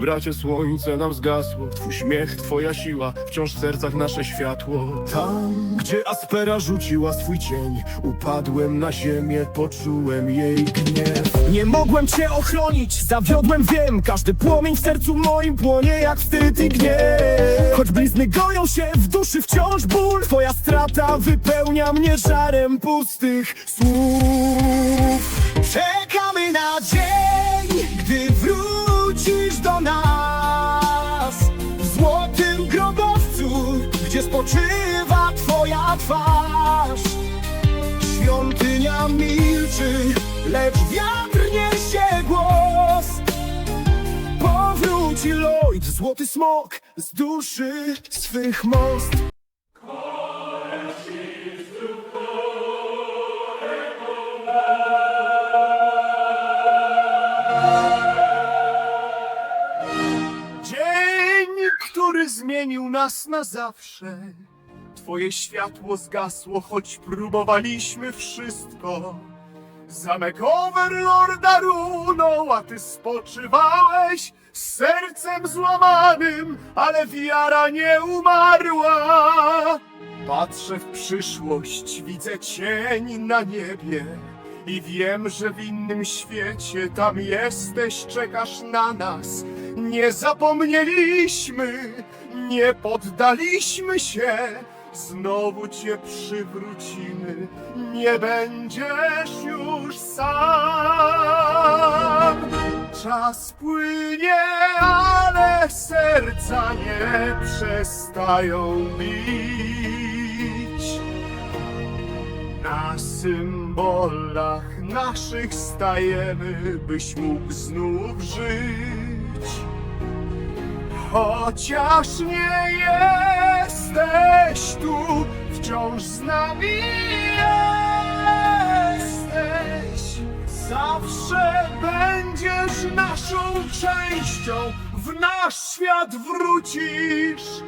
bracie, słońce nam zgasło. Twój śmiech, twoja siła, wciąż w sercach nasze światło. Tam, gdzie Aspera rzuciła swój cień Upadłem na ziemię, poczułem jej gniew. Nie mogłem cię ochronić, zawiodłem, wiem. Każdy płomień w sercu moim płonie jak wstyd i gniew. Choć blizny goją się w duszy wciąż ból. Twoja strata wypełnia mnie żarem pustych słów spoczywa twoja twarz Świątynia milczy, lecz wiatr niesie głos Powróci Lloyd, złoty smok z duszy swych most Dzień, który zmienił nas na zawsze. Twoje światło zgasło, choć próbowaliśmy wszystko. Zamek Overlorda runął, a ty spoczywałeś z sercem złamanym, ale wiara nie umarła. Patrzę w przyszłość, widzę cień na niebie i wiem, że w innym świecie tam jesteś, czekasz na nas. Nie zapomnieliśmy, nie poddaliśmy się. Znowu cię przywrócimy, nie będziesz już sam. Czas płynie, ale serca nie przestają bić. Na symbolach naszych stajemy, byś mógł znów żyć. Chociaż nie jesteś tu, wciąż z nami jesteś. Zawsze będziesz naszą częścią, w nasz świat wrócisz.